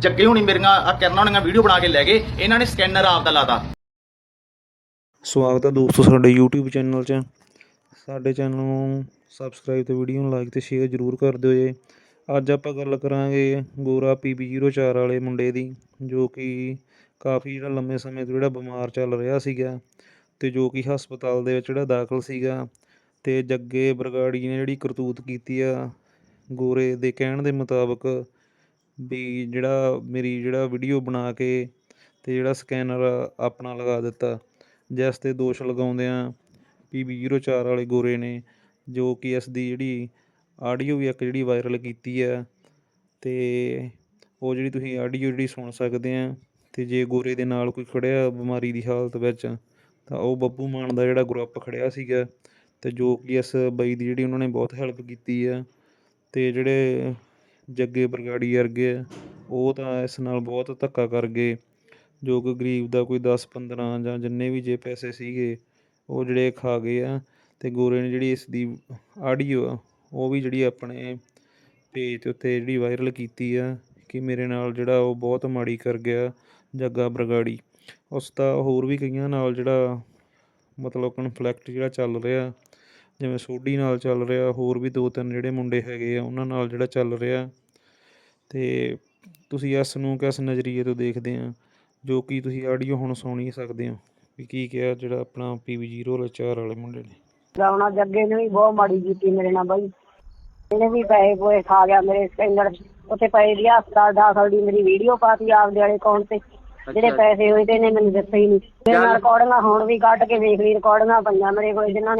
ਜੱਗੇ ਹੋਣੀ ਮੇਰੀਆਂ ਆ ਕਰਨਾ ਹੁਣੀਆਂ ਵੀਡੀਓ ਬਣਾ ਕੇ ਲੈ ਗਏ। ਇਹਨਾਂ ਨੇ ਸਕੈਨਰ ਆਪ ਦਾ ਲਾਤਾ। ਸਵਾਗਤ ਹੈ ਦੋਸਤੋ ਸਾਡੇ YouTube ਚੈਨਲ 'ਚ। ਸਾਡੇ ਚੈਨਲ ਨੂੰ ਸਬਸਕ੍ਰਾਈਬ ਤੇ ਵੀਡੀਓ ਨੂੰ ਲਾਈਕ ਤੇ ਸ਼ੇਅਰ ਜ਼ਰੂਰ ਕਰ ਦਿਓ ਜੀ। ਅੱਜ ਆਪਾਂ ਗੱਲ ਕਰਾਂਗੇ ਗੋਰਾ PB04 ਵਾਲੇ ਮੁੰਡੇ ਦੀ, ਜੋ ਕਿ ਕਾਫੀ ਜਿਹੜਾ ਲੰਮੇ ਸਮੇਂ ਤੋਂ ਜਿਹੜਾ ਬਿਮਾਰ ਚੱਲ ਰਿਹਾ ਸੀਗਾ ਤੇ ਜੋ ਕਿ ਹਸਪਤਾਲ ਦੇ ਵਿੱਚ ਜਿਹੜਾ ਦਾਖਲ ਸੀਗਾ ਤੇ ਜੱਗੇ ਬਰਗਾੜੀ ਨੇ ਜਿਹੜੀ ਕਰਤੂਤ ਕੀਤੀ ਆ ਗੋਰੇ ਦੇ ਕਹਿਣ ਦੇ ਮੁਤਾਬਕ ਵੀ ਜਿਹੜਾ ਮੇਰੀ ਜਿਹੜਾ ਵੀਡੀਓ ਬਣਾ ਕੇ ਅਤੇ ਜਿਹੜਾ ਸਕੈਨਰ ਆਪਣਾ ਲਗਾ ਦਿੱਤਾ। ਜਿਸ ਤੇ ਦੋਸ਼ ਲਗਾਉਂਦਿਆਂ PB04 ਵਾਲੇ ਗੋਰੇ ਨੇ, ਜੋ ਕਿ ਇਸ ਦੀ ਜਿਹੜੀ ਆਡੀਓ ਵੀ ਇੱਕ ਜਿਹੜੀ ਵਾਇਰਲ ਕੀਤੀ ਆ ਅਤੇ ਉਹ ਜਿਹੜੀ ਤੁਸੀਂ ਆਡੀਓ ਜਿਹੜੀ ਸੁਣ ਸਕਦੇ ਆ ਅਤੇ ਜੇ ਗੋਰੇ ਦੇ ਨਾਲ ਕੋਈ ਖੜਿਆ ਬਿਮਾਰੀ ਦੀ ਹਾਲਤ ਵਿੱਚ, ਤਾਂ ਉਹ ਬੱਬੂ ਮਾਨ ਦਾ ਜਿਹੜਾ ਗਰੁੱਪ ਖੜਿਆ ਸੀਗਾ ਤੇ ਜੋ ਕਿ ਇਸ ਬਾਈ ਦੀ ਜਿਹੜੀ ਉਹਨਾਂ ਨੇ ਬਹੁਤ ਹੈਲਪ ਕੀਤੀ ਆ ਤੇ ਜਿਹੜੇ ਜੱਗੇ ਬਰਗਾੜੀ ਵਰਗੇ ਆ ਉਹ ਤਾਂ ਇਸ ਨਾਲ ਬਹੁਤ ਧੱਕਾ ਕਰ ਗਏ। ਜੋ ਕਿ ਗਰੀਬ ਦਾ ਕੋਈ 10 15 ਜਾਂ ਜਿੰਨੇ ਵੀ ਜੇ ਪੈਸੇ ਸੀਗੇ, ਉਹ ਜਿਹੜੇ ਖਾ ਗਏ ਆ। ਤੇ ਗੋਰੇ ਨੇ ਜਿਹੜੀ ਇਸ ਦੀ ਆਡੀਓ ਆ, ਉਹ ਵੀ ਜਿਹੜੀ ਆਪਣੇ ਪੇਜ ਦੇ ਉੱਤੇ ਜਿਹੜੀ ਵਾਇਰਲ ਕੀਤੀ ਆ, ਕਿ ਮੇਰੇ ਨਾਲ ਜਿਹੜਾ ਉਹ ਬਹੁਤ ਮਾੜੀ ਕਰ ਗਿਆ, ਜੱਗਾ ਬਰਗਾੜੀ। ਉਸ ਦਾ ਹੋਰ ਵੀ ਕਈਆਂ ਨਾਲ ਜਿਹੜਾ ਮਤਲਬ ਕਨਫਲਿਕਟ ਜਿਹੜਾ ਚੱਲ ਰਿਹਾ ਜਿਵੇਂ ਸੋਢੀ ਨਾਲ ਚੱਲ ਰਿਹਾ ਹੋਰ ਵੀ ਦੋ ਤਿੰਨ ਜਿਹੜੇ ਮੁੰਡੇ ਹੈਗੇ ਆ ਉਹਨਾਂ ਨਾਲ ਜਿਹੜਾ ਚੱਲ ਰਿਹਾ। ਤੇ ਤੁਸੀਂ ਇਸ ਨੂੰ ਕਿਸ ਨਜ਼ਰੀਏ ਤੋਂ ਦੇਖਦੇ ਆ? ਜੋ ਕਿ ਤੁਸੀਂ ਆਡੀਓ ਹੁਣ ਸੁਣ ਹੀ ਸਕਦੇ ਹੋ। ਵੀ ਕੀ ਕਿਹਾ ਜਿਹੜਾ ਆਪਣਾ PB04 ਵਾਲੇ ਮੁੰਡੇ ਨੇ? ਲਾਉਣਾ ਜੱਗੇ ਨੇ ਵੀ ਬਹੁਤ ਮਾੜੀ ਕੀਤੀ ਮੇਰੇ ਨਾਲ ਬਾਈ। ਇਹਨੇ ਵੀ ਪੈਸੇ ਪੋਏ ਖਾ ਗਿਆ ਮੇਰੇ ਸਕੈਨਰ ਉੱਥੇ ਪਏ ਦੀ ਹਸਪਤਾਲ ਦਾਖਲ ਦੀ ਮੇਰੀ ਵੀਡੀਓ ਪਾਤੀ ਆਪਦੇ ਵਾਲੇ ਅਕਾਊਂਟ ਤੇ। ਜਿਹੜੇ ਪੈਸੇ ਹੋਏ ਤੇ ਇਹਨੇ ਮੈਨੂੰ ਦਿੱਤੇ ਹੀ ਨਹੀਂ। ਮੇਰੇ ਨਾਲ ਰਿਕਾਰਡਿੰਗਾਂ ਹੁਣ ਵੀ ਕੱਢ ਕੇ ਵੇਖ ਲਈ ਰਿਕਾਰਡਿੰਗਾਂ ਪਈਆਂ ਮੇਰੇ ਕੋਲ ਜਿਨ੍ਹਾਂ ਨੇ